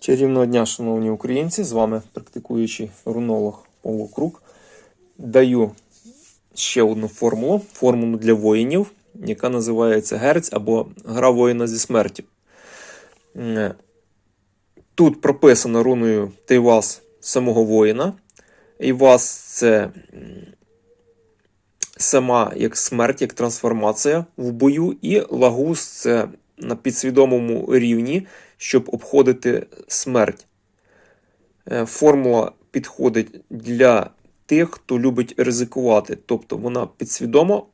Чарівного дня, шановні українці, з вами практикуючий рунолог Павло Крук. Даю ще одну формулу, формулу для воїнів, яка називається Герць або Гра воїна зі смерті. Тут прописано руною Тейвас самого воїна. Ейвас це сама як смерть, як трансформація в бою, і лагус це на підсвідомому рівні, щоб обходити смерть. Е, Формула підходить для тих, хто любить ризикувати, тобто вона підсвідомо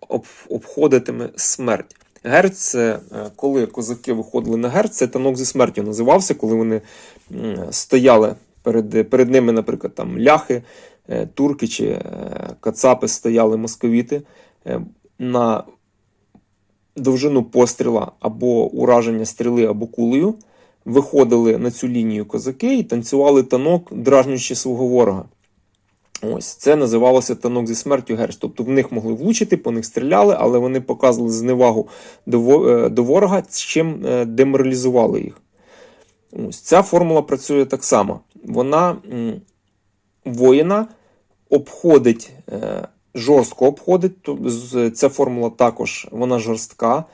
обходитиме смерть. Герць це е, коли козаки виходили на герць, це танок зі смертю називався, коли вони стояли перед, перед ними, наприклад, там ляхи, е, турки чи кацапи стояли московіти на довжину постріла або ураження стріли, або кулею, виходили на цю лінію козаки і танцювали танок, дражнюючи свого ворога. Ось це називалося танок зі смертю герць. Тобто в них могли влучити, по них стріляли, але вони показували зневагу до, е, ворога, з чим е, деморалізували їх. Ось ця формула працює так само. Вона воїна обходить, е, жорстко обходить. Ця формула також вона жорстка.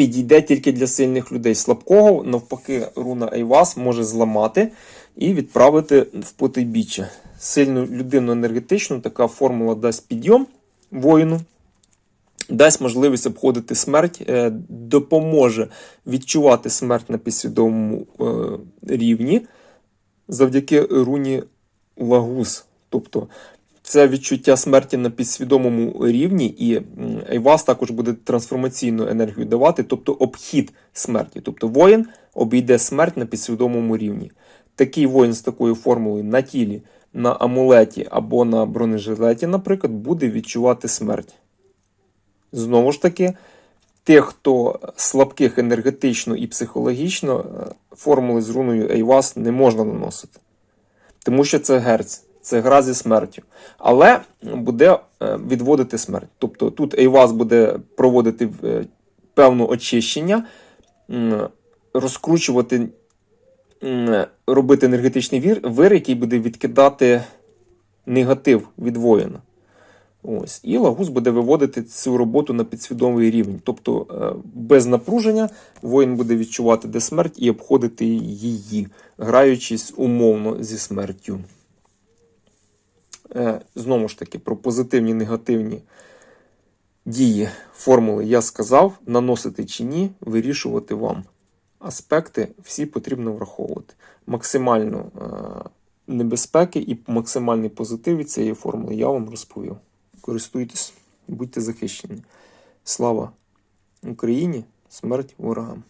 Підійде тільки для сильних людей. Слабкого, навпаки, руна Айвас може зламати і відправити в потойбіччя. Сильну людину енергетичну така формула дасть підйом воїну, дасть можливість обходити смерть, е, допоможе відчувати смерть на підсвідомому е, рівні завдяки руні Лагус. Тобто це відчуття смерті на підсвідомому рівні, і Айвас також буде трансформаційну енергію давати, тобто обхід смерті. Тобто воїн обійде смерть на підсвідомому рівні. Такий воїн з такою формулою на тілі, на амулеті або на бронежилеті, наприклад, буде відчувати смерть. Знову ж таки, тих, хто слабких енергетично і психологічно, е, формули з руною Айвас не можна наносити. Тому що це герць, це гра зі смертю. Але буде е, відводити смерть. Тобто тут Айвас буде проводити е, певне очищення, розкручувати, робити енергетичний вір, вир, який буде відкидати негатив від воїна. Ось. І лагус буде виводити цю роботу на підсвідомий рівень. Тобто е, без напруження воїн буде відчувати де смерть і обходити її, граючись умовно зі смертю. Е, Знову ж таки, про позитивні негативні дії формули я сказав, наносити чи ні, вирішувати вам. Аспекти всі потрібно враховувати. Максимально е, небезпеки і максимальний позитив від цієї формули я вам розповів. Користуйтесь, будьте захищені. Слава Україні! Смерть ворогам!